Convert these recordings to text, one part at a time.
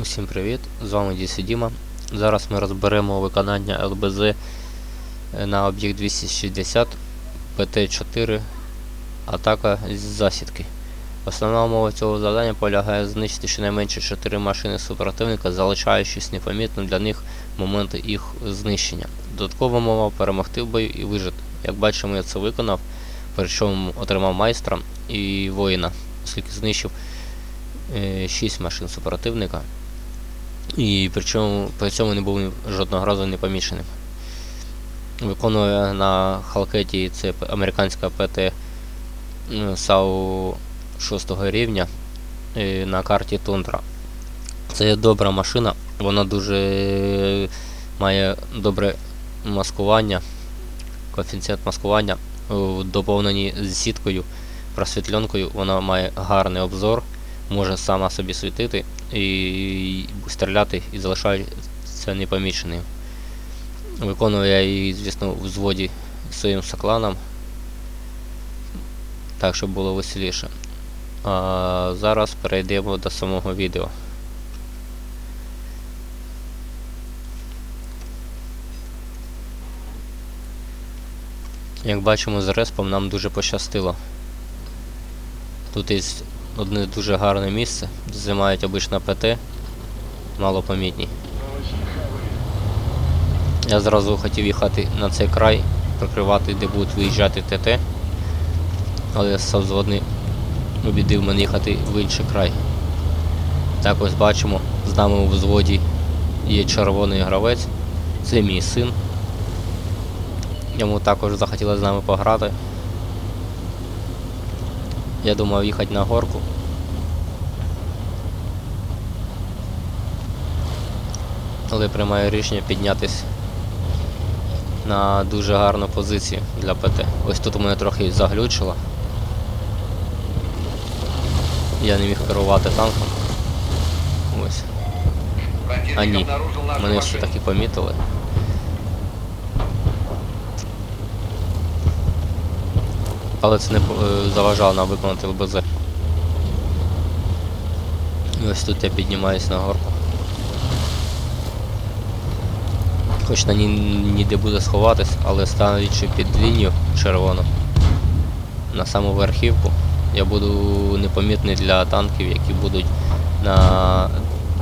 Усім привіт! З вами Дісі Діма. Зараз ми розберемо виконання ЛБЗ е, на об'єкт 260 ПТ-4 атака з засідки. Основна умова цього завдання полягає знищити щонайменше 4 машини супротивника, залишаючись непомітним для них моменти їх знищення. Додаткова умова перемогти в бою і вижити. Як бачимо, я це виконав, причому отримав майстра і воїна, оскільки знищив 6 машин супротивника. І причому при цьому не був жодного разу не поміченим. Виконує на Халкеті це американська ПТ САУ 6 рівня е, на карті Тундра. Це добра машина, вона дуже е, має добре маскування, коефіцієнт маскування в доповненні з сіткою, просвітленкою, вона має гарний обзор, може сама собі світити і стріляти і залишається непоміченим. Виконую я її, звісно, в взводі своїм сокланом, так щоб було веселіше. А зараз перейдемо до самого відео. Як бачимо з респом нам дуже пощастило. Тут є одне дуже гарне місце, займають обично ПТ, малопомітні. Я зразу хотів їхати на цей край, прикривати, де будуть виїжджати ТТ, але совзводний обідив мене їхати в інший край. Так ось бачимо, з нами у взводі є червоний гравець, це мій син. Йому також захотілося з нами пограти. Я думав їхати на горку. Але приймаю рішення піднятись на дуже гарну позицію для ПТ. Ось тут у мене трохи заглючило. Я не міг керувати танком. Ось. А ні, мене все таки помітили. Але це не е, заважало нам виконати ЛБЗ. І ось тут я піднімаюсь на горку. Хоч на ній ніде буде сховатись, але ставлячи під лінію червону на саму верхівку, я буду непомітний для танків, які будуть на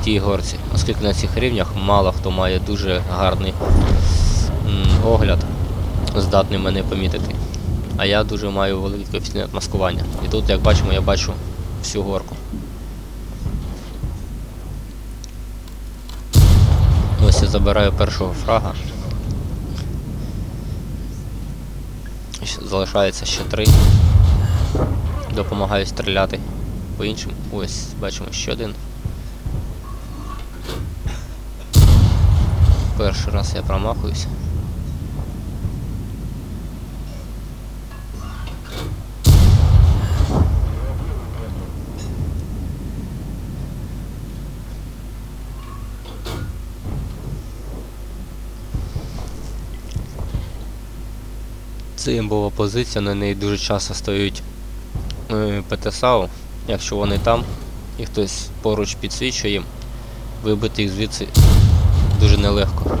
тій горці. Оскільки на цих рівнях мало хто має дуже гарний огляд, здатний мене помітити. А я дуже маю великий коефіцієнт маскування. І тут, як бачимо, я бачу всю горку. Ось я забираю першого фрага. Залишається ще три. Допомагаю стріляти по іншим. Ось, бачимо ще один. Перший раз я промахуюся. Це імбова позиція, на неї дуже часто стоїть е, ПТСАУ. Якщо вони там і хтось поруч підсвічує вибити їх звідси дуже нелегко.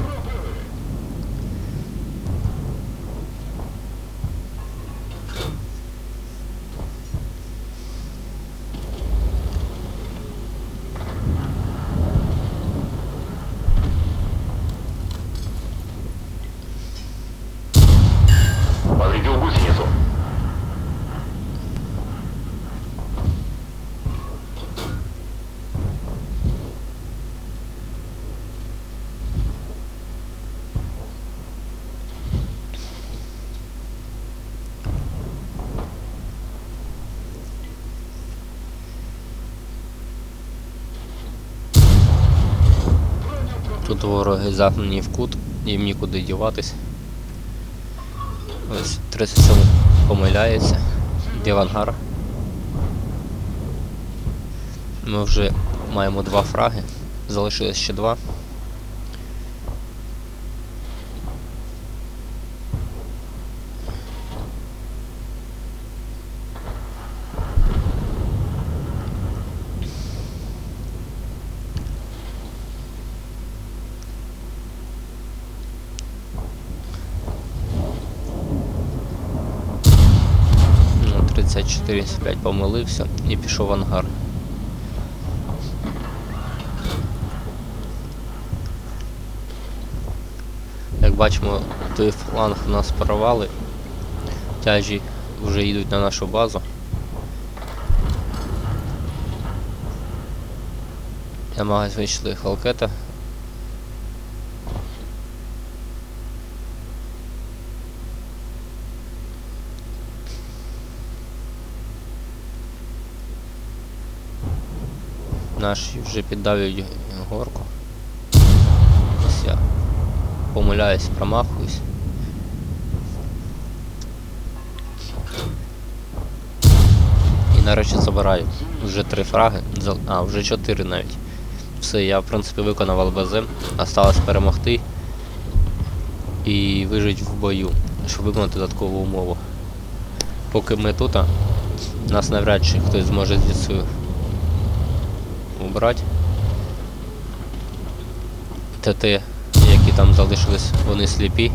Тут вороги загнані в кут, їм нікуди діватись. Ось 37 помиляється. Де ангар. Ми вже маємо два фраги, залишилось ще два. 475 помилився і пішов в ангар. Як бачимо, той фланг у нас порвали. Тяжі вже йдуть на нашу базу. Намагаюсь вийшли халкета. Наші вже піддавлюють горку. Ось я помиляюсь, промахуюсь. І нарешті забираю. Вже три фраги. А, вже чотири навіть. Все, я в принципі виконав ЛБЗ. Осталось перемогти і вижити в бою, щоб виконати додаткову умову. Поки ми тут, нас навряд чи хтось зможе звідси убрати. ТТ, які там залишились, вони сліпі.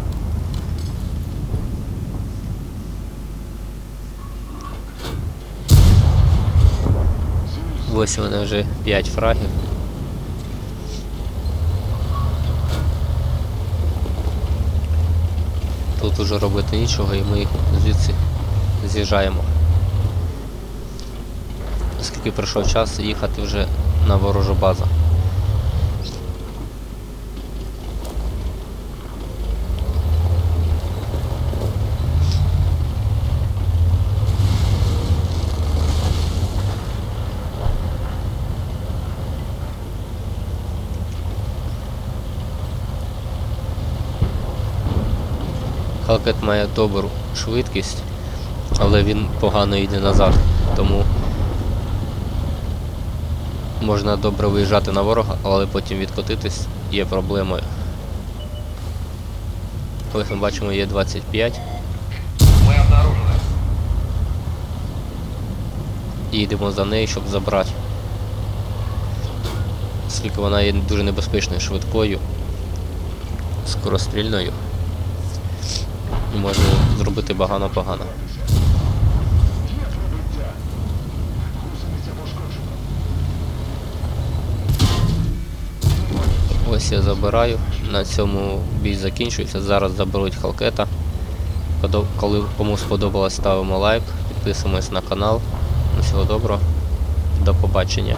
Ось мене вже 5 фрагів. Тут уже робити нічого і ми звідси з'їжджаємо. Оскільки прийшов час їхати вже на ворожу базу. Халкет має добру швидкість, але він погано йде назад, тому можна добре виїжджати на ворога, але потім відкотитись є проблемою. Ось ми бачимо є 25 Мы обнаружены. і йдемо за нею, щоб забрати. Оскільки вона є дуже небезпечною, швидкою, скорострільною. І може зробити багано-погано. Ось я забираю. На цьому бій закінчується. Зараз заберуть халкета. Коли кому сподобалось, ставимо лайк, підписуємось на канал. Всього доброго. До побачення.